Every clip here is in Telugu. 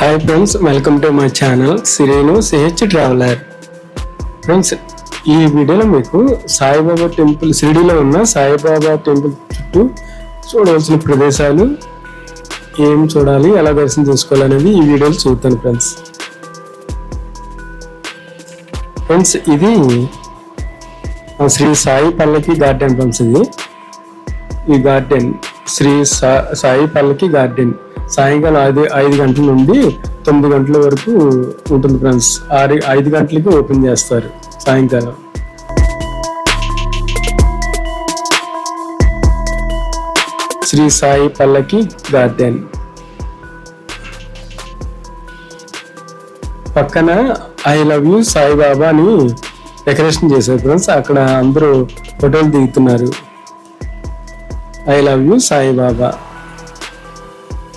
Hi friends welcome to my channel సిరేను CH traveller friends ఈ వీడియోలో మీకు సాయిబాబా టెంపుల్ షిరిడిలో ఉన్న సాయిబాబా టెంపుల్ చుట్టూ చూడవలసిన ప్రదేశాలు ఏం చూడాలి ఎలా దర్శనం చేసుకోవాలనేది ఈ వీడియోలో చూస్తాను ఫ్రెండ్స్ ఫ్రెండ్స్ ఇది శ్రీ సాయి పల్లకి గార్డెన్ ఫ్రెండ్స్ ఇది. ఈ గార్డెన్ శ్రీ సా- సాయి పల్లకి గార్డెన్. సాయంకాలం ఐదు ఐదు గంటల నుండి తొమ్మిది గంటల వరకు ఉంటుంది ఫ్రెండ్స్ ఆరు ఐదు గంటలకి ఓపెన్ చేస్తారు సాయంకాలం. శ్రీ సాయి పల్లకి గార్డెన్. పక్కన ఐ లవ్ యూ సాయిబాబా అని డెకరేషన్ చేశారు ఫ్రెండ్స్ అక్కడ అందరూ ఫోటోలు దిగుతున్నారు. ఐ లవ్ యూ సాయిబాబా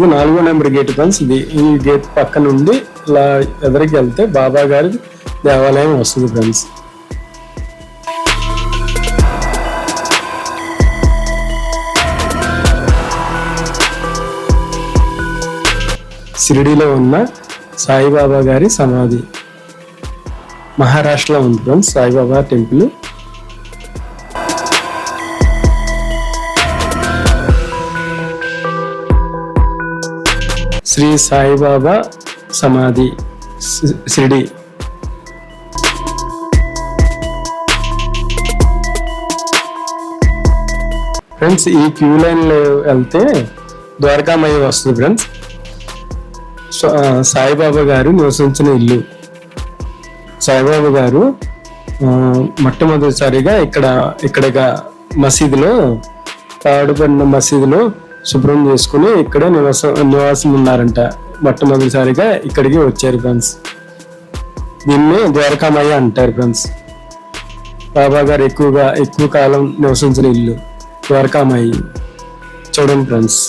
నాలుగో నెంబర్ గేట్ ఫ్రెండ్స్ ఇది. ఈ గేట్ పక్క నుండి ఇలా ఎదురికి వెళ్తే బాబా గారి దేవాలయం వస్తుంది ఫ్రెండ్స్ షిరిడిలో ఉన్న సాయిబాబా గారి సమాధి. మహారాష్ట్రలో ఉంది ఫ్రెండ్స్ సాయిబాబా టెంపుల్. శ్రీ సాయిబాబా సమాధి శి- ఫ్రెండ్స్ ఈ క్యూ లైన్లో వెళ్తే ద్వారకామయ్య వస్తుంది ఫ్రెండ్స్. సాయిబాబా గారు నివసించిన ఇల్లు. సాయిబాబా గారు మొట్టమొదటిసారిగా ఇక్కడ ఇక్కడ మసీదులో పాడుపడిన మసీదులో శుభ్రం చేసుకుని ఇక్కడే నివాసం నివాసం ఉన్నారంట మొట్టమొదటిసారిగా ఇక్కడికి వచ్చారు ఫ్రెండ్స్. దీన్ని ద్వారకామయ్య అంటారు ఫ్రెండ్స్. బాబా గారు ఎక్కువగా ఎక్కువ కాలం నివసించిన ఇల్లు ద్వారకామయ్య. చూడండి ఫ్రెండ్స్.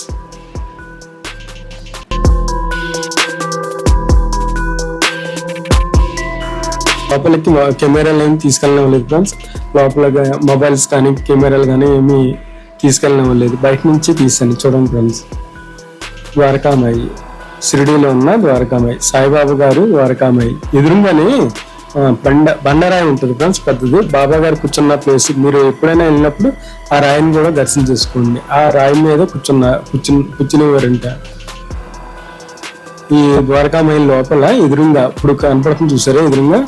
లోపలికి కెమెరాలు ఏమి తీసుకెళ్ళలేదు ఫ్రెండ్స్. లోపల మొబైల్స్ కానీ కెమెరాలు కానీ ఏమి తీసుకెళ్ళడం లేదు. బయట నుంచి తీసాను చూడండి ఫ్రెండ్స్. ద్వారకామాయి. షిరిడీలో ఉన్న ద్వారకామాయి. సాయిబాబా గారు ద్వారకామాయి. ఎదురుగానే బండ బండరాయి ఉంటుంది ఫ్రెండ్స్ పెద్దది. బాబా గారు కూర్చున్న ప్లేస్ మీరు ఎప్పుడైనా వెళ్ళినప్పుడు ఆ రాయిని కూడా దర్శనం చేసుకోండి. ఆ రాయి మీద కూర్చున్న కూర్చుని కూర్చునేవారంట. ఈ ద్వారకామాయి లోపల ఎదురుగా ఇప్పుడు కనపడుతుంది చూసారా? ఎదురుగా.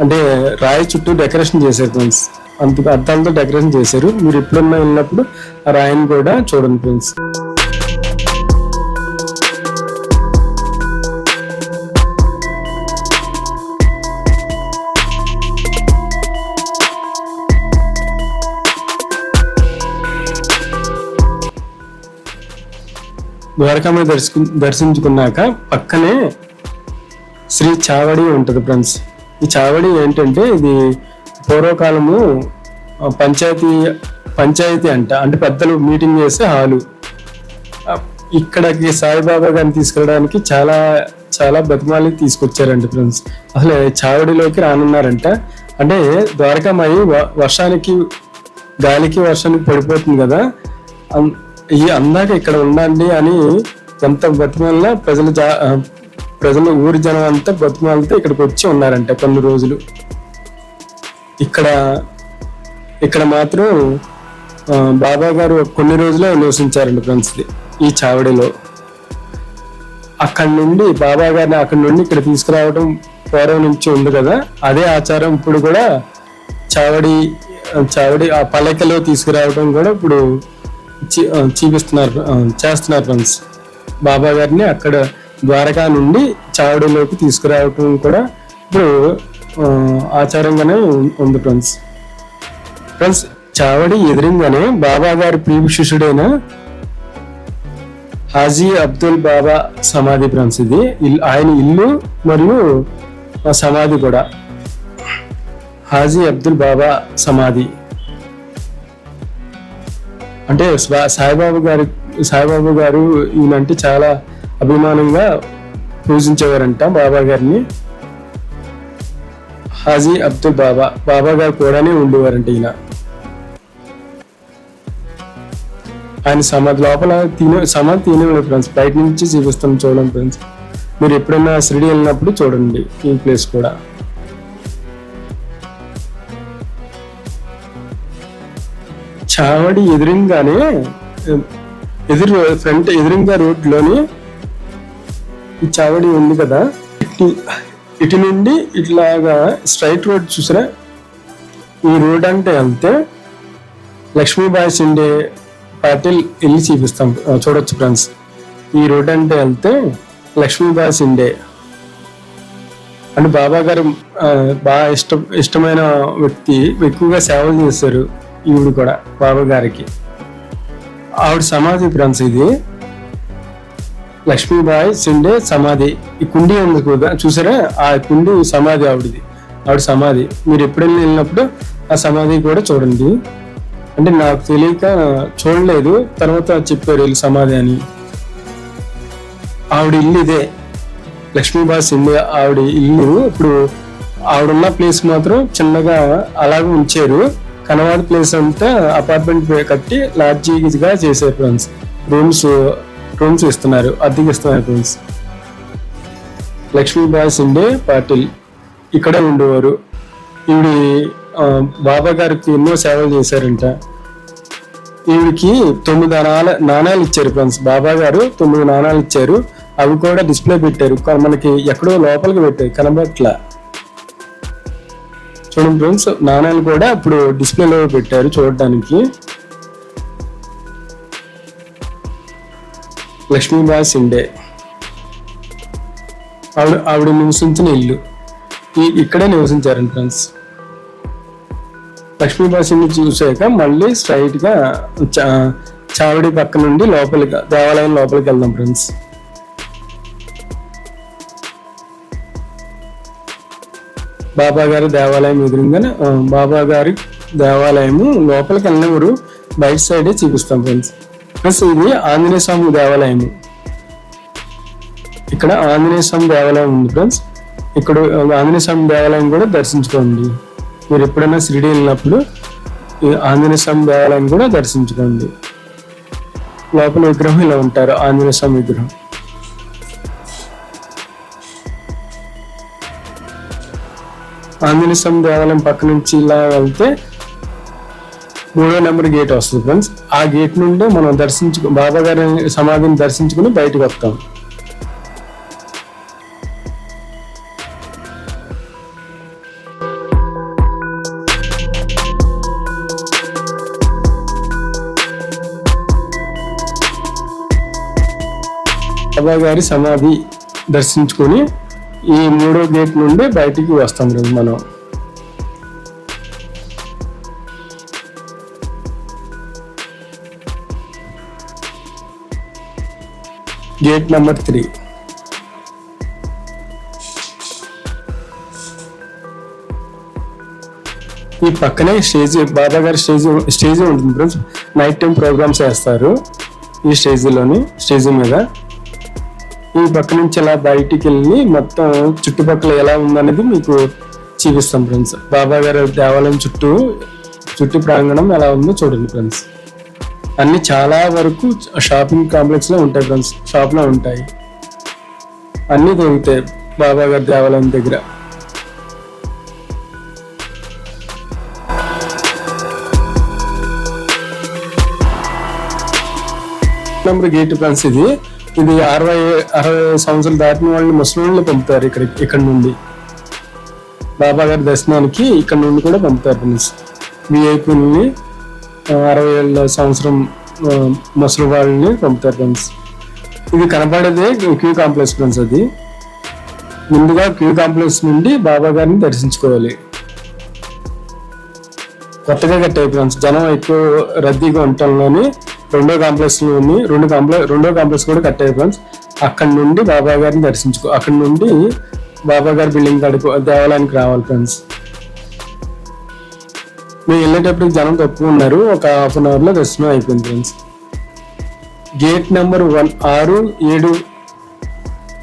అంటే రాయి చుట్టూ డెకరేషన్ చేశారు ఫ్రెండ్స్. అంత అద్దాలతో డెకరేషన్ చేశారు. మీరు ఎప్పుడన్నా ఉన్నప్పుడు ఆ రాయిని కూడా చూడండి ఫ్రెండ్స్ ద్వారకామాయి దర్శకు దర్శించుకున్నాక పక్కనే శ్రీ చావడి ఉంటుంది ఫ్రెండ్స్ ఈ చావడి ఏంటంటే ఇది పూర్వకాలము పంచాయతీ పంచాయతీ అంట అంటే పెద్దలు మీటింగ్ చేసే హాలు. ఇక్కడికి సాయిబాబా గారిని తీసుకెళ్ళడానికి చాలా చాలా బతిమాలి తీసుకొచ్చారంట ఫ్రెండ్స్. అసలు చావడిలోకి రానున్నారంట. అంటే ద్వారకామాయి వ- వర్షానికి గాలికి వర్షానికి పడిపోతుంది కదా. ఈ అందాక ఇక్కడ ఉండండి అని ఎంత బతిమాలినా ప్రజలు జా ప్రజలు ఊరి జనం అంతా బతిమాలతో ఇక్కడికి వచ్చి ఉన్నారంట కొన్ని రోజులు. ఇక్కడ ఇక్కడ మాత్రం బాబా గారు కొన్ని రోజులే నివసించారండి ఫ్రెండ్స్ ఈ చావడిలో. అక్కడి నుండి బాబా గారిని అక్కడి నుండి ఇక్కడ తీసుకురావడం పూర్వం నుంచి ఉంది కదా అదే ఆచారం ఇప్పుడు కూడా చావడి చావడి ఆ పలకలో తీసుకురావడం కూడా ఇప్పుడు చూపిస్తున్నారు చేస్తున్నారు ఫ్రెండ్స్ బాబా గారిని అక్కడ ద్వారకా నుండి చావడిలోకి తీసుకురావటం కూడా ఇప్పుడు ఆచారంగానే ఉం- ఉంది ఫ్రెండ్స్. ఫ్రెండ్స్ చావడి ఎదురుగానే బాబా గారి ప్రియ శిష్యుడైన హాజీ అబ్దుల్ బాబా సమాధి ఫ్రెండ్స్ ఇది. ఆయన ఇల్లు మరియు సమాధి కూడా. హాజీ అబ్దుల్ బాబా సమాధి. అంటే సాయిబాబు సాయిబాబా గారి సాయిబాబా గారు ఈయనంటే చాలా అభిమానంగా పూజించేవారంట బాబా గారిని. హాజీ అబ్దుల్ బాబా బాబా గారు కూడానే ఉండేవారంట ఈయన. ఆయన సమాధి లోపల తినే సమాధి తినేవాడు ఫ్రెండ్స్ బయట నుంచి చూపిస్తాం చూడండి ఫ్రెండ్స్. మీరు ఎప్పుడైనా షిరిడి వెళ్ళినప్పుడు చూడండి ఈ ప్లేస్ కూడా. చావడి ఎదురుగానే ఎదురు ఫ్రంట్ ఎదురుగా రోడ్లోని ఈ చావడి ఉంది కదా ఇటు- నుండి ఇట్లాగా స్ట్రైట్ రోడ్ చూసారా? ఈ రోడ్ అంటే అంతే. లక్ష్మీబాయి సిండే పాటిల్ వెళ్ళి చూపిస్తాం. చూడొచ్చు ఫ్రెండ్స్ ఈ రోడ్ అంటే వెళ్తే లక్ష్మీబాయి సిండే అంటే బాబా గారు బాగా ఇష్టం ఇష్టమైన వ్యక్తి ఎక్కువగా సేవలు చేశారు ఈవిడ కూడా బాబా గారికి. ఆవిడ సమాధి ఫ్రెండ్స్ ఇది. లక్ష్మీబాయి సిండే సమాధి. ఈ కుండీ ఉంది చూసారా? ఆ కుండి సమాధి ఆవిడది. ఆవిడ సమాధి. మీరు ఎప్పుడైనా వెళ్ళినప్పుడు ఆ సమాధి కూడా చూడండి. అంటే నాకు తెలియక చూడలేదు. తర్వాత చెప్పారు వీళ్ళు సమాధి అని. ఆవిడ ఇల్లు ఇదే. లక్ష్మీబాయి సిండే ఆవిడ ఇల్లు. ఇప్పుడు ఆవిడున్న ప్లేస్ మాత్రం చిన్నగా అలాగే ఉంచారు. కనవాడ ప్లేస్ అంతా అపార్ట్మెంట్ కట్టి లాడ్జీగా చేశారు ఫ్రెండ్స్. రూమ్స్ రూమ్స్ ఇస్తున్నారు అద్దెకి ఇస్తున్నారు ఫ్రెండ్స్ లక్ష్మీబాయ్ సిండే పాటిల్ ఇక్కడే ఉండేవారు. ఈవిడి బాబా గారికి ఎన్నో సేవలు చేశారంట. ఈవిడికి తొమ్మిది నాణాల నాణాలు ఇచ్చారు ఫ్రెండ్స్ బాబా గారు తొమ్మిది నాణాలు ఇచ్చారు. అవి కూడా డిస్ప్లే పెట్టారు. మనకి ఎక్కడో లోపలికి పెట్టారు కనబట్లా చూడండి ఫ్రెండ్స్ నాణాలు కూడా ఇప్పుడు డిస్ప్లేలో పెట్టారు చూడడానికి. లక్ష్మీబాయి సిండే ఆవిడ ఆవిడ నివసించిన ఇల్లు. ఈ- ఇక్కడే నివసించారండి ఫ్రెండ్స్. లక్ష్మీబాయి సింగ్ చూసాక మళ్ళీ స్ట్రైట్గా చావిడి చా- పక్క నుండి లోపలికి దేవాలయం లోపలికి వెళ్దాం ఫ్రెండ్స్. బాబా గారి దేవాలయం ఎదురుగానే బాబా గారి దేవాలయము లోపలికి వెళ్ళినప్పుడు బయట సైడే చూపిస్తాం ఫ్రెండ్స్. ప్లస్ ఇది ఆంజనేయ స్వామి దేవాలయం. ఇక్కడ ఆంజనేయ స్వామి దేవాలయం ఉంది ఫ్రెండ్స్. ఇక్కడ ఆంజనేయ స్వామి దేవాలయం కూడా దర్శించుకోండి. మీరు ఎప్పుడైనా షిరిడి వెళ్ళినప్పుడు ఈ ఆంజనేయ స్వామి దేవాలయం కూడా దర్శించుకోండి. లోపల విగ్రహం ఇలా ఉంటారు ఆంజనేయ స్వామి విగ్రహం. ఆంజనేయ స్వామి దేవాలయం పక్క నుంచి ఇలా వెళ్తే మూడో నెంబర్ గేట్ వస్తుంది ఫ్రెండ్స్ ఆ గేట్ నుండి మనం దర్శించు బాబా గారి సమాధిని దర్శించుకుని బయటకు వస్తాం. బాబా గారి సమాధి దర్శించుకొని ఈ మూడో గేట్ నుండి బయటికి వస్తాం మనం. గేట్ నెంబర్ త్రీ ఈ పక్కనే స్టేజ్ బాబా గారి స్టేజ్ స్టేజ్ ఉంటుంది ఫ్రెండ్స్. నైట్ టైం ప్రోగ్రామ్స్ వేస్తారు ఈ స్టేజ్లోని స్టేజ్ మీద. ఈ పక్క నుంచి ఇలా బయటికి వెళ్ళి మొత్తం చుట్టుపక్కల ఎలా ఉందనేది మీకు చూపిస్తాం ఫ్రెండ్స్. బాబా గారి దేవాలయం చుట్టూ చుట్టూ ప్రాంగణం ఎలా ఉందో చూడండి ఫ్రెండ్స్. అన్ని చాలా వరకు షాపింగ్ కాంప్లెక్స్లో ఉంటాయి ఫ్రెండ్స్. షాప్లో ఉంటాయి. అన్ని దొరుకుతాయి బాబా గారి దేవాలయం దగ్గర. నెంబర్ గేట్ ఫ్రెండ్స్ ఇది. ఇది అరవై అరవై సంవత్సరాలు దాటిన వాళ్ళని ముస్లింలు పంపుతారు ఇక్కడ ఇక్కడ నుండి. బాబా గారి దర్శనానికి ఇక్కడ నుండి కూడా పంపుతారు ఫ్రెండ్స్. విఐపీని అరవై ఏళ్ళ సంవత్సరం ముసలి వాళ్ళని పంపుతారు ఫ్రెండ్స్. ఇది కనపడేదే క్యూ కాంప్లెక్స్ ఫ్రెండ్స్ అది. ముందుగా క్యూ కాంప్లెక్స్ నుండి బాబా గారిని దర్శించుకోవాలి. కొత్తగా కట్టే ఫ్రెండ్స్. జనం ఎక్కువ రద్దీగా ఉండటంలోని రెండో కాంప్లెక్స్లోని రెండు కాంప్లెక్స్ రెండో కాంప్లెక్స్ కూడా కట్టే ఫ్రెండ్స్. అక్కడ నుండి బాబా గారిని దర్శించుకో అక్కడ నుండి బాబా గారి బిల్డింగ్ కడుకో దేవాలయానికి రావాలి ఫ్రెండ్స్. మేము వెళ్ళేటప్పుడు జనం తక్కువ ఉన్నారు. ఒక హాఫ్ అన్ అవర్లో దర్శనం అయిపోయింది ఫ్రెండ్స్ గేట్ నెంబర్ వన్ ఆరు ఏడు.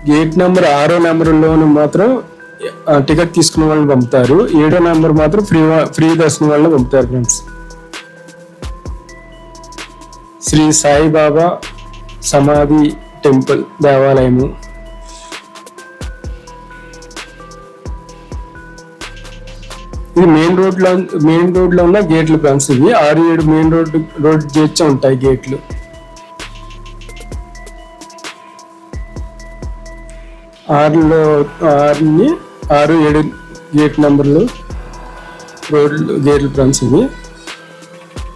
గేట్ నెంబర్ ఆరో నెంబర్లోను మాత్రం టికెట్ తీసుకున్న వాళ్ళని పంపుతారు. ఏడో నెంబర్ మాత్రం ఫ్రీ ఫ్రీ దర్శనం వాళ్ళని పంపుతారు ఫ్రెండ్స్ శ్రీ సాయిబాబా సమాధి టెంపుల్ దేవాలయము. ఇది మెయిన్ రోడ్లో మెయిన్ రోడ్లో ఉన్న గేట్లు ఫ్రెండ్స్ ఇవి ఆరు ఏడు మెయిన్ రోడ్ రోడ్ చేర్చే ఉంటాయి గేట్లు ఆరులో ఆరుని ఆరు ఏడు గేట్ నెంబర్లు రోడ్లు గేట్లు ఫ్రెండ్స్ ఇవి.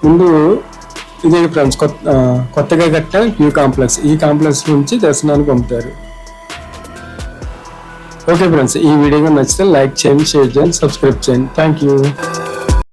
ముందు ఇదే ఫ్రెండ్స్ కొత్త కొత్తగా కట్టిన క్యూ కాంప్లెక్స్ ఈ కాంప్లెక్స్ నుంచి దర్శనానికి పంపుతారు. ఓకే ఫ్రెండ్స్ ఈ వీడియో నచ్చితే లైక్ చేయండి షేర్ చేయండి సబ్స్క్రైబ్ చేయండి. Thank you